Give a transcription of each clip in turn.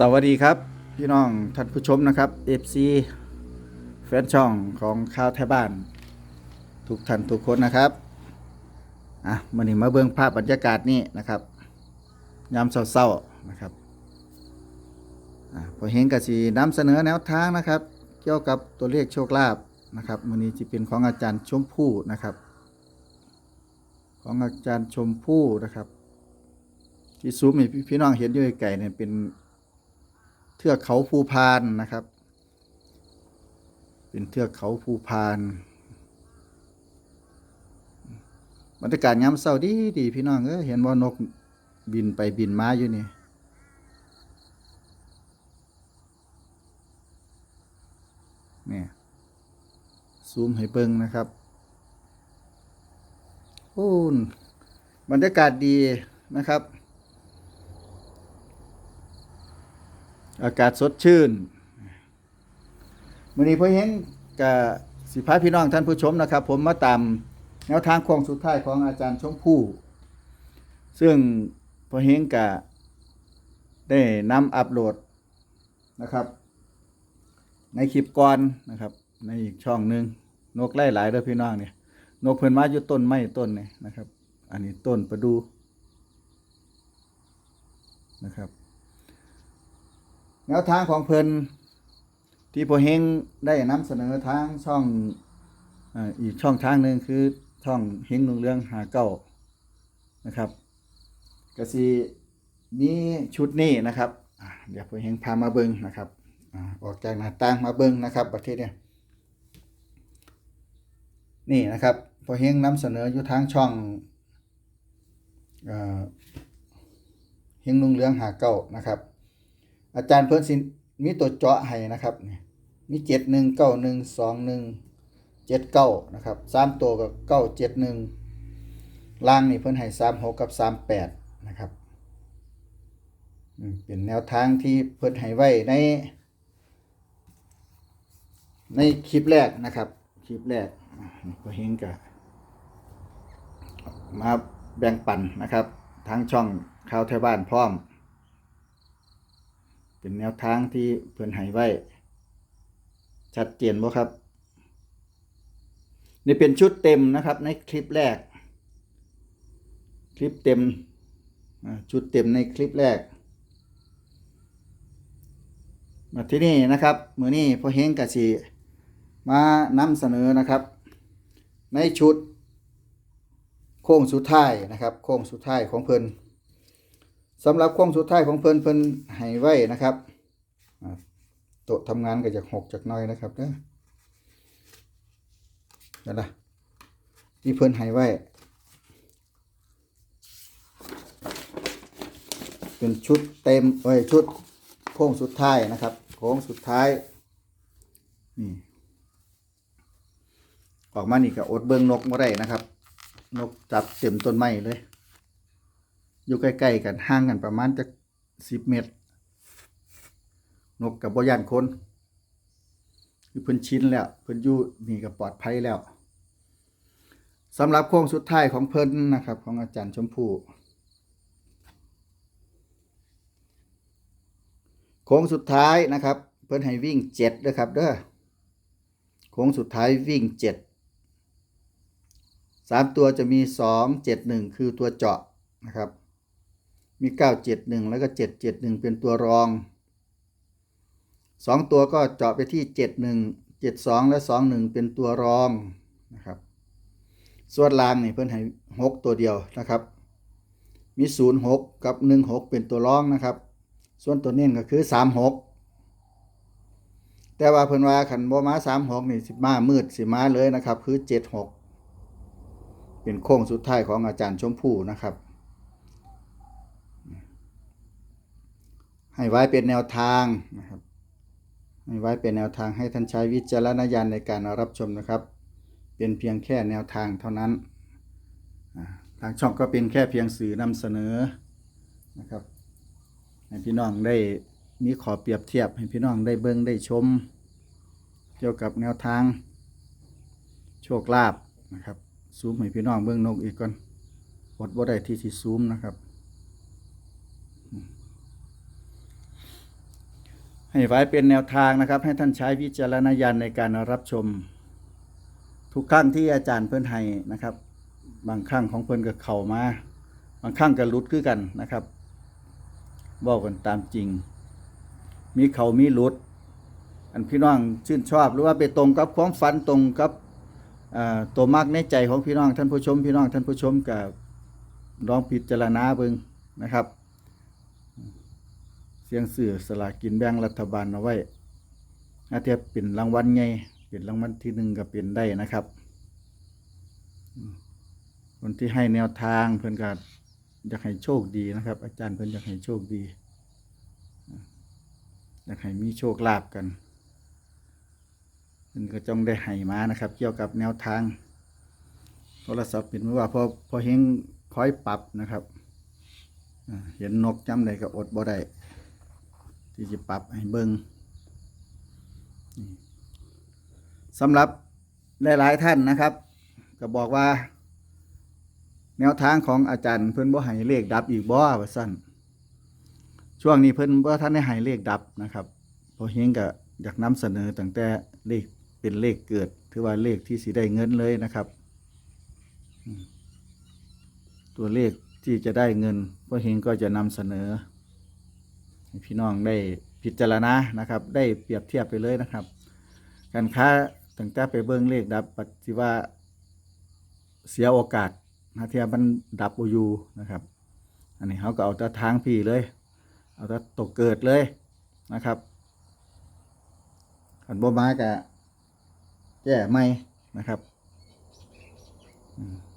สวัสดีครับ พี่น้องท่านผู้ชมนะครับ FC แฟนช่องของข่าวไทยบ้าน ทุกท่านทุกคนนะครับอะมานี่มาเบิ่งภาพบรรยากาศนี่นะครับยามเศร้าๆนะครับอะพอเห็นกสีนำเสนอแนวทางนะครับ เกี่ยวกับตัวเลขโชคลาภนะครับมื้อนี้จะเป็นของอาจารย์ชมพู่นะครับ ของอาจารย์ชมพู่นะครับ ที่ซูมให้พี่พี่น้องเห็นอยู่ไกลเนี่ยเป็น เทือกเขาภูพานนะครับ เป็นเทือกเขาภูพานบรรยากาศยามเช้าดีดีพี่น้องเอ้ยเห็นว่านกบินไปบินมาอยู่นี่เนี่ยซูมให้เบิ่งนะครับโอ้บรรยากาศดีนะครับ อากาศสดชื่นมื่อนี้พ่อเฮงกับสิพาพี่น้องท่านผู้ชมนะครับ ผมมาตามแนวทางโค้งสุดท้ายของอาจารย์ชมพู่ซึ่งพ่อเฮงกับได้นำอัปโหลดนะครับ ในคลิปก่อนนะครับ ในอีกช่องหนึ่งนกไล่หลายเด้อพี่น้องเนี่ยนกเพิ่นมาอยู่ต้นไม้ต้นนี่นะครับ อันนี้ต้นประดูนะครับ แนวทางของเพิ่นที่พอเฮงได้นำเสนอทางช่องอีกช่องทางหนึ่งคือช่องเฮงนุ่งเรื่องหาเก้านะครับกสิมีชุดนี้นะครับเดี๋ยวพอเฮงพามาเบิ้งนะครับอออกจากหน้าต่างมาเบิ้งนะครับประเทศเนี่ยนี่นะครับพอเฮงนำเสนออยู่ทางช่องเฮงนุ่งเรื่องหาเก้านะครับ อาจารย์เพิ่นสิมีตัวเจาะให้นะครับนี่มีเจ็ดหนึ่งเก้าหนึ่งสองหนึ่งเจ็ดเก้านะครับสามตัวกับเก้าเจ็ดหนึ่งล่างนี่เพิ่นให้สามหกกับสามแปดนะครับเป็นแนวทางที่เพิ่นให้ไว้ใน ในคลิปแรกนะครับ คลิปแรกก็เฮงกับมาแบ่งปันนะครับ ทางช่องข่าวไทยบ้านพร้อม เป็นแนวทางที่เพื่อนให้ไว้ ชัดเจนบ่ครับ นี่เป็นชุดเต็มนะครับในคลิปแรก คลิปเต็มชุดเต็มในคลิปแรก มาที่นี่นะครับมือนี้พอเฮงกะสีมานำเสนอนะครับ ในชุด โค้งสุดท้ายนะครับ โค้งสุดท้ายของเพิ่น สำหรับโค้งสุดท้ายของเพิ่นเพิ่นให้ไว้นะครับโต๊ะทำงานก็จะหกจากน้อยนะครับเด้อนั่นล่ะที่เพิ่นให้ไว้ เป็นชุดเต็มเอ้ยชุดโค้งสุดท้ายนะครับโค้งสุดท้ายนี่ออกมานี่ก็อดเบิงนกบ่ได้นะครับ นกจับเต็มต้นไม้เลย อยู่ใกล้ๆกันห่างกันประมาณจะสิบเมตร นกกับบย่านคนคือเพิ่นชินแล้วเพิ่นอยู่นี่ก็ปลอดภัยแล้วสำหรับโค้งสุดท้ายของเพิ่นนะครับ ของอาจารย์ชมพู่โค้งสุดท้ายนะครับ เพิ่นให้วิ่งเจ็ดนะครับเด้อโค้งสุดท้ายวิ่งเจ็ดสามตัวจะมีสองเจ็ดหนึ่งคือตัวเจาะนะครับ มีเก้าเจ็ดหนึ่งแล้วก็เจ็ดเจ็ดหนึ่งเป็นตัวรองสองตัวก็เจาะไปที่เจ็ดหนึ่งเจ็ดสองและสองหนึ่งเป็นตัวรองนะครับส่วนล่างนี่เพิ่นให้หกตัวเดียวนะครับ มีศูนย์หกกับหนึ่งหกเป็นตัวรองนะครับ ส่วนตัวเน้นก็คือสามหกแต่ว่าเพิ่นว่าขันบ่มาสามหกนี่สิมามืดสิมาเลยนะครับ คือเจ็ดหกเป็นโค้งสุดท้ายของอาจารย์ชมพู่นะครับ ให้ไว้เป็นแนวทางนะครับให้ไว้เป็นแนวทางให้ท่านใช้วิจารณญาณในการรับชมนะครับ เป็นเพียงแค่แนวทางเท่านั้น ทางช่องก็เป็นแค่เพียงสื่อนำเสนอนะครับให้พี่น้องได้มีขอเปรียบเทียบให้พี่น้องได้เบิ่งได้ชม เกี่ยวกับแนวทาง โชคลาภนะครับซูมให้พี่น้องเบิ่งนกอีกก่อนอดบ่ได้ที่สิซูมนะครับ ให้ไว้เป็นแนวทางนะครับ ให้ท่านใช้วิจารณญาณในการรับชม ทุกครั้งที่อาจารย์เพิ่อนให้นะครับ บางครั้งของเพิ่อนก็เข้ามา บางครั้งก็หลุดคือกันนะครับบอกกันตามจริง มีเขามีลุด อันพี่น้องชื่นชอบหรือว่าไปตรงกับความฝันตรงกับตัวมากในใจของพี่น้องท่านผู้ชม พี่น้องท่านผู้ชมกับลองพิจารณาเบิ่งนะครับ เสียงสื่อสลากินแบ่งรัฐบาลเอาไว้อาเทียบเป็นรางวัลไงเป็นรางวัลที่หนึ่งก็เป็นได้นะครับ คนที่ให้แนวทางเพิ่อนก็อยากให้โชคดีนะครับ อาจารย์เพิ่อนอยากให้โชคดีอยากให้มีโชคลาภกันเพิ่อนก็จงได้ให้มานะครับ เกี่ยวกับแนวทาง โทรศัพท์เป็นว่าพอพอเฮงคอยปรับนะครับเห็นนกจำได้ก็อดบ่ได้ ที่จะปรับให้เบิงนี่สำหรับหลาย ๆ ท่านนะครับ ก็บอกว่า แนวทางของอาจารย์เพิ่นบ่ให้เลขดับอีกบ่ว่าซั่นช่วงนี้เพิ่นบ่ทันได้ให้เลขดับนะครับพอเฮงก็อยากนำเสนอตั้งแต่เลขเป็นเลขเกิด ถือว่าเลขที่สิได้เงินเลยนะครับ ตัวเลขที่จะได้เงินพอเฮงก็จะนำเสนอ พี่น้องได้พิจารณานะครับ ได้เปรียบเทียบไปเลยนะครับ การค้าตั้งแต่ไปเบิ้งเลขดับปฏิว่าเสียโอกาสหาเทียมันดับอยูนะครับ อันนี้เขาก็เอาแต่ทางพี่เลย เอาแต่ตกเกิดเลยนะครับขันบ่มากะแก้ไม่นะครับ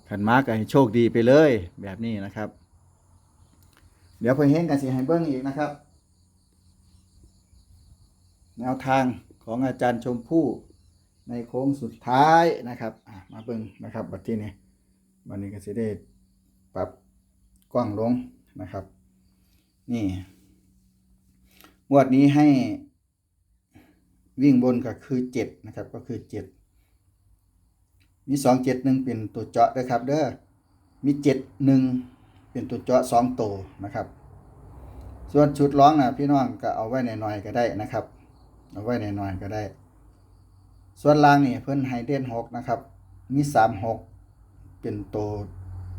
ขันมากะให้โชคดีไปเลยแบบนี้นะครับ เดี๋ยวเพิ่นเห็นกันสิให้เบิ้งอีกนะครับ แนวทางของอาจารย์ชมพู่ในโค้งสุดท้ายนะครับมาเบิ่งนะครับบัดที่นี้วันนี้ก็สิได้ปรับกว้างลงนะครับ นี่งวดนี้ให้วิ่งบนก็คือเจ็ดนะครับก็คือเจ็ดมีสองเจ็ดหนึ่งเป็นตัวเจาะด้วยครับเด้อมีเจ็ดหนึ่งเป็นตัวเจาะสองตัวนะครับ ส่วนชุดร้องนะพี่น้องก็เอาไว้หน่อยๆก็ได้นะครับ เอาไว้หน่อยๆก็ได้ ส่วนล่างนี่เพิ่นไฮเดนหกนะครับ มีสามหกเป็นตัว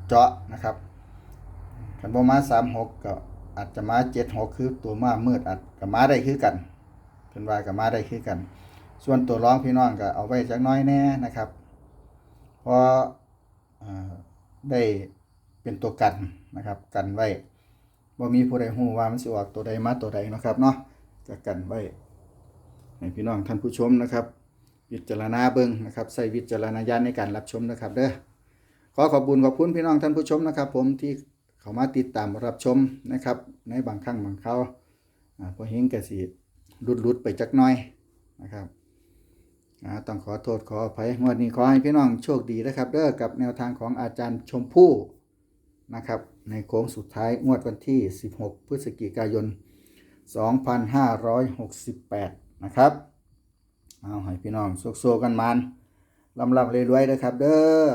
เจาะนะครับคันบ่มาสามหกก็อาจจะมาเจ็ดหกคือตัวมามืดอาจก็มาได้คือกันเพิ่นว่าก็มาได้คือกัน ส่วนตัวร้องพี่น้องก็เอาไว้จักน้อยแน่นะครับเพราะอ่าได้เป็นตัวกันนะครับ กันไว้บ่มีผู้ใดฮู้ว่ามันสิออกตัวใดมาตัวใดนะครับเนาะก็กันไว้ ให้พี่น้องท่านผู้ชมนะครับวิจารณาเบิ่งนะครับใส่วิจารณญาณในการรับชมนะครับเด้อขอขอบคุญขอบคุณพี่น้องท่านผู้ชมนะครับ ผมที่เข้ามาติดตามรับชมนะครับ ในบางครั้งบางคราวอ่าพอเฮงกสิลุดลุดๆไปจักน้อยนะครับต้องขอโทษขออภัยงวดนี้ขอให้พี่น้องโชคดีนะครับเด้อกับแนวทางของอาจารย์ชมพู่นะครับในโค้งสุดท้ายงวดวันที่ 16 พฤศจิกายน 2568 นะครับเอาให้พี่น้องโซกๆกันมันลำลำรวยๆนะครับ เด้อ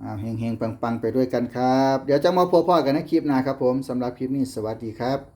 เอาเฮงเฮงปังๆไปด้วยกันครับ เดี๋ยวจะมาพบพ่อกันในคลิปหน้าครับผมสำหรับคลิปนี้สวัสดีครับ